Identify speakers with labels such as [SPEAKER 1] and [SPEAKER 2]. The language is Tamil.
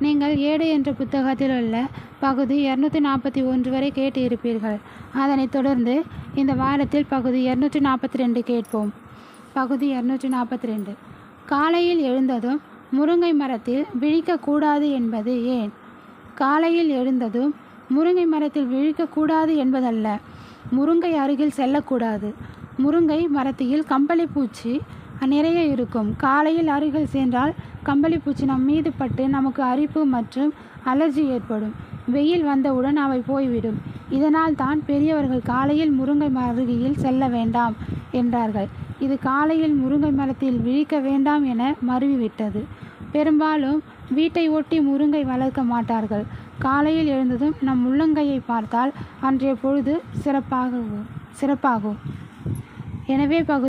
[SPEAKER 1] நீங்கள் ஏடு என்ற புத்தகத்தில் உள்ள பகுதி இரநூத்தி நாற்பத்தி ஒன்று வரை கேட்டு இருப்பீர்கள் அதனைத் தொடர்ந்து இந்த வாரத்தில் பகுதி இரநூற்றி நாற்பத்தி ரெண்டு கேட்போம். பகுதி இரநூற்றி நாற்பத்தி ரெண்டு காலையில் எழுந்ததும் முருங்கை மரத்தில் விழிக்கக்கூடாது என்பது ஏன்? காலையில் எழுந்ததும் முருங்கை மரத்தில் விழிக்கக்கூடாது என்பதல்ல. முருங்கை அருகில் செல்லக்கூடாது. முருங்கை மரத்தில் கம்பளி பூச்சி நிறைய இருக்கும். காலையில் அருகில் சென்றால் கம்பளிப்பூச்சி நம் மீது பட்டு நமக்கு அரிப்பு மற்றும் அலர்ஜி ஏற்படும். வெயில் வந்தவுடன் அவை போய்விடும். இதனால் தான் பெரியவர்கள் காலையில் முருங்கை அருகில் செல்ல வேண்டாம் என்றார்கள். இது காலையில் முருங்கை மரத்தில் விழிக்க வேண்டாம் என மருவிவிட்டது பெரும்பாலும் வீட்டை ஒட்டி முருங்கை வளர்க்க மாட்டார்கள். காலையில் எழுந்ததும் நம் உள்ளங்கையை பார்த்தால் அன்றைய பொழுது சிறப்பாகவும் சிறப்பாகும். எனவே பகு